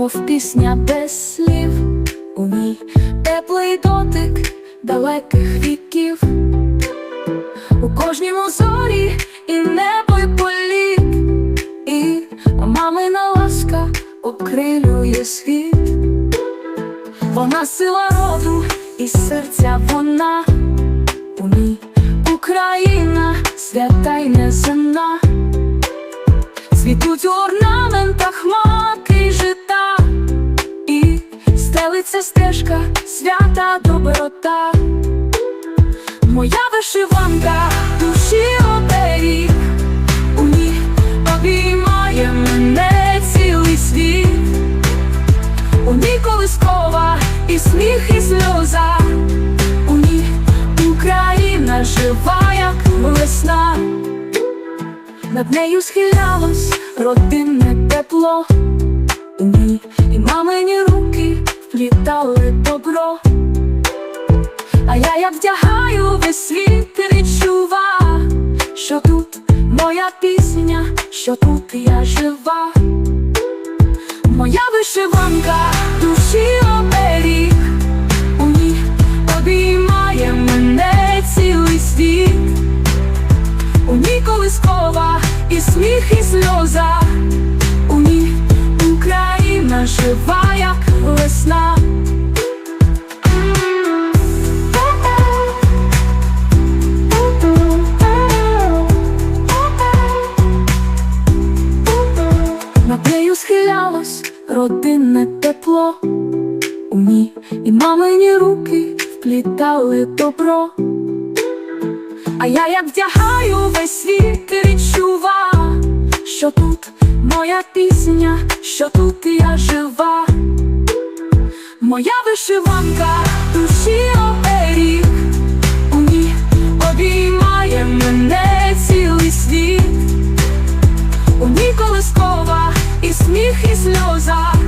мов пісня без слів, у ній теплий дотик далеких віків, у кожнім зорі і небо й політ, і мамина ласка окрилює світ, вона сила роду і серця вона, у ній Україна свята й неземна. Цвітуть у орнаментах маки жита, і стелиться стежка, свята доброта. Моя вишиванка душі оберіг, у ній обіймає мене цілий світ, у ній колискова і сміх, і сльоза, у ній Україна жива, як весна. Над нею схилялось родинне тепло, у ній і мамині руки вплітали добро. А я як вдягаю весь світ і відчува, що тут моя пісня, що тут я жива. Моя вишиванка душі оберіг, у ній обіймає мене цілий світ. У ній колискова сміх, і сльоза, у ній Україна жива, як весна. Над нею схилялось родинне тепло, у ній і мамині руки вплітали добро. А я як вдягаю весь світ і відчува, що тут моя пісня, що тут я жива, моя вишиванка душі оберіг, у ній обіймає мене цілий світ, у ній колискова і сміх, і сльоза.